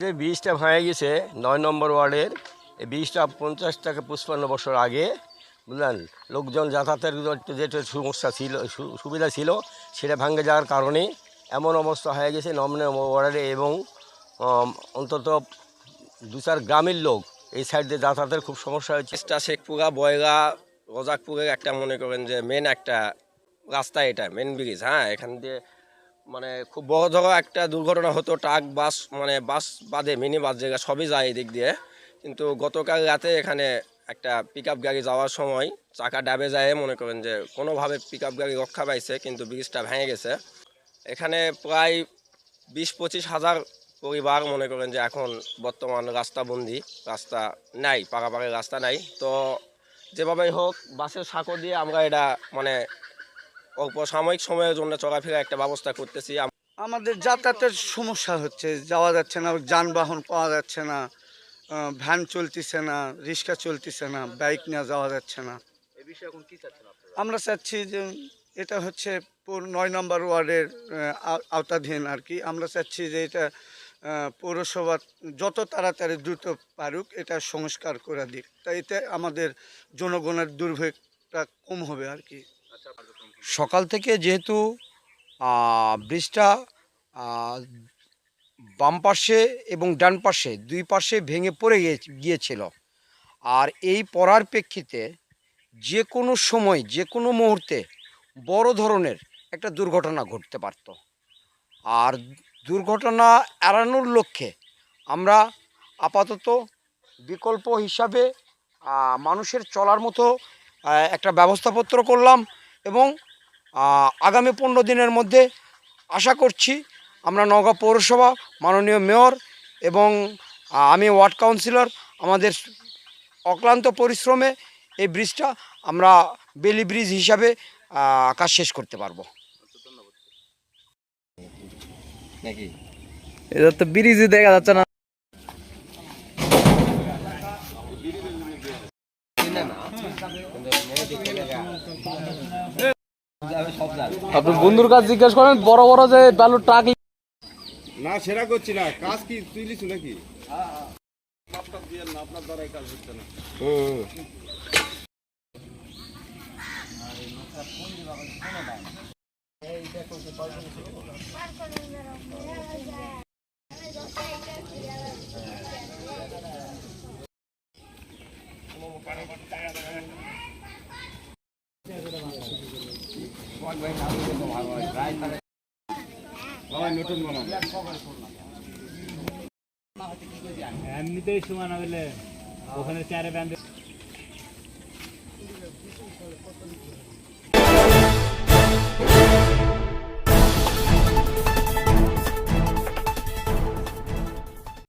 যে বীজটা ভাঙে গেছে নয় নম্বর ওয়ার্ডের, এই বীজটা পঞ্চাশ থেকে পঁচপান্ন বছর আগে, বুঝলেন, লোকজন যাতায়াতের যেটা সমস্যা ছিল সুবিধা ছিল, সেটা ভাঙে যাওয়ার কারণে এমন অবস্থা হয়ে গেছে নম্বর ওয়ার্ডে এবং অন্তত দু চার গ্রামের লোক এই সাইড দিয়ে যাতায়াতের খুব সমস্যা হয়েছে। চেষ্টা শেখপুরা, বয়গা রজাকপুরের একটা মনে করেন যে মেন একটা রাস্তা এটা মেন ব্রিজ হ্যাঁ এখান দিয়ে মানে খুব বড় ধরো একটা দুর্ঘটনা হতো, ট্রাক, বাস মানে বাস বাদে, মিনি বাস জায়গা সবই যায় এদিক দিয়ে। কিন্তু গতকাল রাতে এখানে একটা পিক গাড়ি যাওয়ার সময় চাকা ডাবে যায়, মনে করেন যে কোনোভাবে পিক গাড়ি রক্ষা পাইছে, কিন্তু ব্রিজটা ভেঙে গেছে। এখানে প্রায় বিশ পঁচিশ হাজার পরিবার মনে করেন যে এখন বর্তমান রাস্তাবন্দি, রাস্তা নাই পাকাপাকি রাস্তা নাই। তো যেভাবেই হোক, বাসের সাঁকো দিয়ে আমরা এটা মানে অল্প সাময়িক সময়ের জন্য চলাফেরা একটা ব্যবস্থা করতেছি। আমাদের যাতায়াতের সমস্যা হচ্ছে যাওয়া যাচ্ছে না যানবাহন পাওয়া যাচ্ছে না ভ্যান চলতেছে না রিক্সা চলতেছে না বাইক নিয়ে যাওয়া যাচ্ছে না। আমরা চাচ্ছি যে এটা হচ্ছে পুর নয় নম্বর ওয়ার্ডের আওতাধীন আর কি। আমরা চাচ্ছি যে এটা পৌরসভা যত তাড়াতাড়ি দ্রুত পারুক এটা সংস্কার করে দিক। তাই এতে আমাদের জনগণের দুর্ভোগটা কম হবে আর কি। সকাল থেকে যেহেতু ব্রিজটা বাম পাশে এবং ডান পাশে, দুই পাশে ভেঙে পড়ে গিয়ে- গিয়েছিল। আর এই পড়ার প্রেক্ষিতে যে কোনো সময়, যে কোনো মুহূর্তে বড় ধরনের একটা দুর্ঘটনা ঘটতে পারত। আর দুর্ঘটনা এড়ানোর লক্ষ্যে আমরা আপাতত বিকল্প হিসাবে মানুষের চলার মতো একটা ব্যবস্থাপত্র করলাম এবং আগামী পনেরো দিনের মধ্যে আশা করছি আমরা নওগাঁ পৌরসভা মাননীয় মেয়র এবং আমি ওয়ার্ড কাউন্সিলর আমাদের অক্লান্ত পরিশ্রমে এই ব্রিজটা আমরা বেলি ব্রিজ হিসাবে কাজ শেষ করতে পারব। এটা তো ব্রিজই দেখা যাচ্ছে না। আপনি বন্ধুর কাছে জিজ্ঞেস করেন বড় বড় যে বালু ট্রাক না সেটা করছি না কাজ কি তুই তুইলিস নাকি এমনিতেই সমান হলে ওখানে চারে ব্যান্ডে